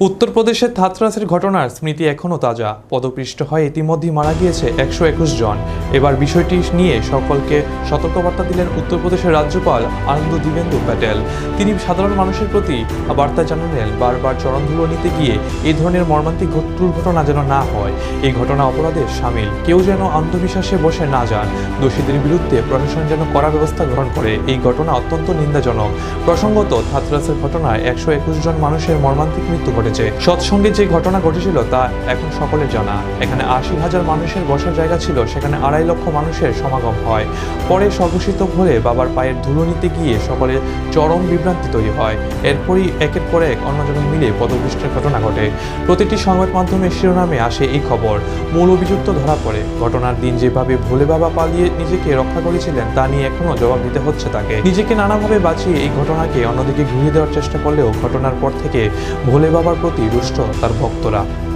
উত্তরপ্রদেশের থাতরাসের ঘটনার স্মৃতি এখনও তাজা। পদপৃষ্ট হয়ে ইতিমধ্যেই মারা গিয়েছে একশো একুশ জন। এবার বিষয়টি নিয়ে সকলকে সতর্কবার্তা দিলেন উত্তরপ্রদেশের রাজ্যপাল আনন্দ দিবেন্দু প্যাটেল। তিনি সাধারণ মানুষের প্রতি বার্তা জানালেন, বারবার চরণধুলো নিতে গিয়ে এই ধরনের মর্মান্তিক ঘট- দুর্ঘটনা যেন না হয়। এই ঘটনা অপরাধের সামিল। কেউ যেন অন্ধবিশ্বাসে বসে না যান। দোষীদের বিরুদ্ধে প্রশাসন যেন কড়া ব্যবস্থা গ্রহণ করে। এই ঘটনা অত্যন্ত নিন্দাজনক। প্রসঙ্গত, থাতরাসের ঘটনায় একশো একুশ জন মানুষের মর্মান্তিক মৃত্যু ঘটেছে। সৎসঙ্গে যে ঘটনা ঘটেছিল তা এখন সকলের জানা। এখানে আশি হাজার মানুষের বসার জায়গা ছিল, সেখানে আড়াই লক্ষ মানুষের সমাগম হয়। পরে স্বঘোষিত ভরে বাবার পায়ের ধুলো নিতে গিয়ে সকলের চরম বিভ্রান্তি তৈরি হয়। এরপরই একের পর এক অন্যজন মিলে পদবৃষ্টির ঘটনা ঘটে। প্রতিটি সংবাদ মাধ্যমের শিরোনামে আসে এই খবর। মূল অভিযুক্ত ধরা পড়ে। ঘটনার দিন যেভাবে ভোলে বাবা পালিয়ে নিজেকে রক্ষা করেছিলেন, তা নিয়ে এখনও জবাব দিতে হচ্ছে তাকে। নিজেকে নানাভাবে বাঁচিয়ে এই ঘটনাকে অন্যদিকে ঘুরিয়ে দেওয়ার চেষ্টা করলেও ঘটনার পর থেকে ভোলে বাবার প্রতি রুষ্ট তার ভক্তরা।